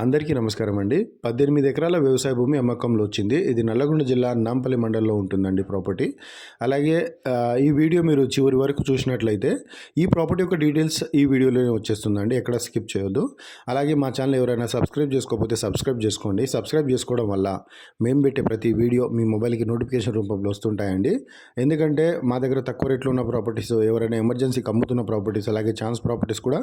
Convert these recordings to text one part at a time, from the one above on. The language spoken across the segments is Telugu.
అందరికీ నమస్కారం అండి. పద్దెనిమిది ఎకరాల వ్యవసాయ భూమి అమ్మకంలో వచ్చింది. ఇది నల్లగొండ జిల్లా నాంపల్లి మండలంలో ఉంటుందండి ప్రాపర్టీ. అలాగే ఈ వీడియో మీరు చివరి వరకు చూసినట్లయితే ఈ ప్రాపర్టీ యొక్క డీటెయిల్స్ ఈ వీడియోలోనే వచ్చేస్తుందండి. ఎక్కడ స్కిప్ చేయొద్దు. అలాగే మా ఛానల్ ఎవరైనా సబ్స్క్రైబ్ చేసుకోకపోతే సబ్స్క్రైబ్ చేసుకోండి. సబ్స్క్రైబ్ చేసుకోవడం వల్ల మేము పెట్టే ప్రతి వీడియో మీ మొబైల్కి నోటిఫికేషన్ రూపంలో వస్తుంటాయండి. ఎందుకంటే మా దగ్గర తక్కువ రేట్లో ఉన్న ప్రాపర్టీస్ ఎవరైనా ఎమర్జెన్సీకి అమ్ముతున్న ప్రాపర్టీస్ అలాగే ఛాన్స్ ప్రాపర్టీస్ కూడా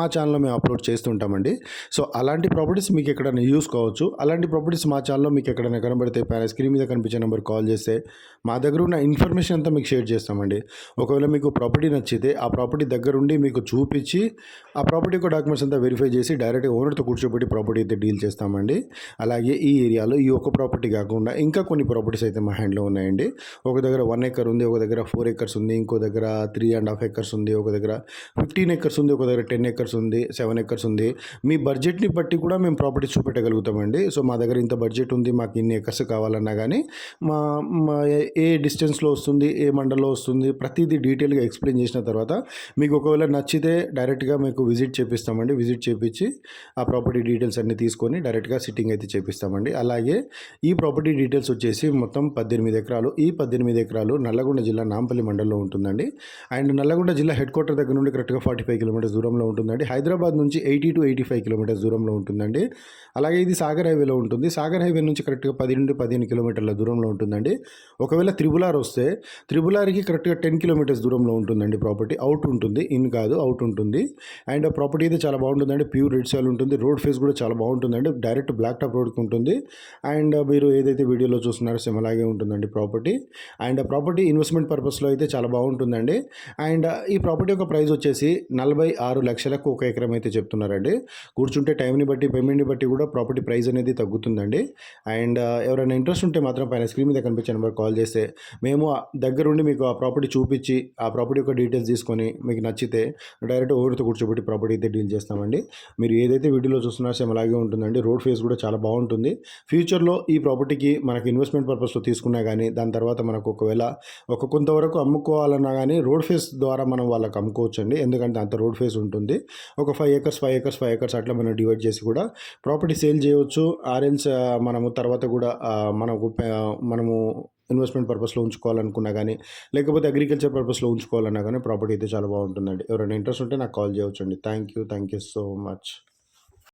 మా ఛానల్లో మేము అప్లోడ్ చేస్తుంటామండి. సో అలాంటి ప్రాపర్టీస్ మీకు ఎక్కడైనా యూస్ కావచ్చు. అలాంటి ప్రాపర్టీస్ మా ఛానల్లో మీకు ఎక్కడైనా కనబడితే పైన స్క్రీన్ మీద కనిపించే నెంబర్ కాల్ చేస్తే మా దగ్గర ఉన్న ఇన్ఫర్మేషన్ అంతా మీకు షేర్ చేస్తామండి. ఒకవేళ మీకు ప్రాపర్టీ నచ్చితే ఆ ప్రాపర్టీ దగ్గరుండి మీకు చూపించి ఆ ప్రాపర్టీ యొక్క డాక్యుమెంట్స్ అంతా వెరిఫై చేసి డైరెక్ట్గా ఓనర్తో కూర్చోబెట్టి ప్రాపర్టీ అయితే డీల్ చేస్తామండి. అలాగే ఈ ఏరియాలో ఈ ఒక్క ప్రాపర్టీ కాకుండా ఇంకా కొన్ని ప్రాపర్టీస్ అయితే మా హ్యాండ్లో ఉన్నాయండి. ఒక దగ్గర వన్ ఎకర్ ఉంది ఒక దగ్గర ఫోర్ ఎకర్స్ ఉంది ఇంకో దగ్గర త్రీ అండ్ హాఫ్ ఎకర్స్ ఉంది ఒక దగ్గర ఫిఫ్టీన్ ఎకర్స్ ఉంది ఒక దగ్గర టెన్ ఎకర్స్ ఉంది సెవెన్ ఎకర్స్ ఉంది. మీ బడ్జెట్ని బట్టి కూడా మేము ప్రాపర్టీ చూపెట్టగలుగుతామండి. సో మా దగ్గర ఇంత బడ్జెట్ ఉంది మాకు ఇన్ని ఎకర్స్ కావాలన్నా కానీ మా మా ఏ- డిస్టెన్స్లో వస్తుంది ఏ మండల్లో వస్తుంది ప్రతిదీ డీటెయిల్గా ఎక్స్ప్లెయిన్ చేసిన తర్వాత మీకు ఒకవేళ నచ్చితే డైరెక్ట్గా మీకు విజిట్ చేపిస్తామండి. విజిట్ చేపించి ఆ ప్రాపర్టీ డీటెయిల్స్ అన్ని తీసుకొని డైరెక్ట్గా సిట్టింగ్ అయితే చేపిస్తామండి. అలాగే ఈ ప్రాపర్టీ డీటెయిల్స్ వచ్చేసి మొత్తం పద్దెనిమిది ఎకరాలు. ఈ పద్దెనిమిది ఎకరాలు నల్లగొండ జిల్లా నాంపల్లి మండలంలో ఉంటుందండి. అండ్ నల్లగొండ జిల్లా హెడ్ క్వార్టర్ దగ్గర నుండి కరెక్ట్గా ఫార్టీ ఫైవ్ కిలోమీటర్స్ దూరంలో ఉంటుందండి. హైదరాబాద్ నుంచి eighty to eighty five kilometres దూరంలో ఉంటుందండి. అలాగే ఇది సాగర్ హైవేలో ఉంటుంది. సాగర్ హైవే నుంచి కరెక్ట్గా పది నుండి పదిహేను కిలోమీటర్ల దూరంలో ఉంటుందండి. ఒకవేళ త్రిబులార్ వస్తే త్రిబులార్కి కరెక్ట్గా టెన్ కిలోమీటర్స్ దూరంలో ఉంటుందండి ప్రాపర్టీ. అవుట్ ఉంటుంది. ఇన్ కాదు అవుట్ ఉంటుంది. అండ్ ప్రాపర్టీ అయితే చాలా బాగుంటుందండి. ప్యూర్ రెడ్ సాయిల్ ఉంటుంది. రోడ్ ఫేస్ కూడా చాలా బాగుంటుందండి. డైరెక్ట్ బ్లాక్ టాప్ రోడ్కి ఉంటుంది. అండ్ మీరు ఏదైతే వీడియోలో చూస్తున్నారో సేమ్ అలాగే ఉంటుందండి ప్రాపర్టీ. అండ్ ప్రాపర్టీ ఇన్వెస్ట్మెంట్ పర్పస్లో అయితే చాలా బాగుంటుందండి. అండ్ ఈ ప్రాపర్టీ యొక్క ప్రైస్ వచ్చేసి నలభై ఆరు లక్షలకు ఒక ఎకరం అయితే చెప్తున్నారండి. కూర్చుంటే టైంని బట్టి పేమెంట్ని బట్టి కూడా ప్రాపర్టీ ప్రైస్ అనేది తగ్గుతుందండి. అండ్ uh, ఎవరైనా ఇంట్రెస్ట్ ఉంటే మాత్రం పైన స్క్రీన్ మీద కనిపించే నెంబర్ కాల్ చేస్తే మేము uh, దగ్గరుండి మీకు ఆ ప్రాపర్టీ చూపించి ఆ ప్రాపర్టీ యొక్క డీటెయిల్స్ తీసుకొని మీకు నచ్చితే డైరెక్ట్ ఓవర్తో కూర్చోబెట్టి ప్రాపర్టీ అయితే డీల్ చేస్తామండి. మీరు ఏదైతే వీడియోలో చూస్తున్నారో సేమ్ అలాగే ఉంటుందండి. రోడ్ ఫేస్ కూడా చాలా బాగుంటుంది. ఫ్యూచర్లో ఈ ప్రాపర్టీకి మనకి ఇన్వెస్ట్మెంట్ పర్పస్లో తీసుకున్నా కానీ దాని తర్వాత మనకు ఒకవేళ ఒక కొంతవరకు అమ్ముకోవాలన్నా కానీ రోడ్ ఫేస్ ద్వారా మనం వాళ్ళకి అమ్ముకోవచ్చండి. ఎందుకంటే అంత రోడ్ ఫేస్ ఉంటుంది. ఒక five acres five acres five acres అట్లా మనం డివైడ్ చేసి కూడా ప్రాపర్టీ సేల్ చేయవచ్చు. ఆర్ఎల్స్ మనము తర్వాత కూడా మనకు మనము ఇన్వెస్ట్మెంట్ పర్పస్లో ఉంచుకోవాలనుకున్నా కానీ లేకపోతే అగ్రికల్చర్ పర్పస్లో ఉంచుకోవాలన్నా కానీ ప్రాపర్టీ అయితే చాలా బాగుంటుందండి. ఎవరైనా ఇంట్రెస్ట్ ఉంటే నాకు call చేయవచ్చండి. Thank you thank you so much.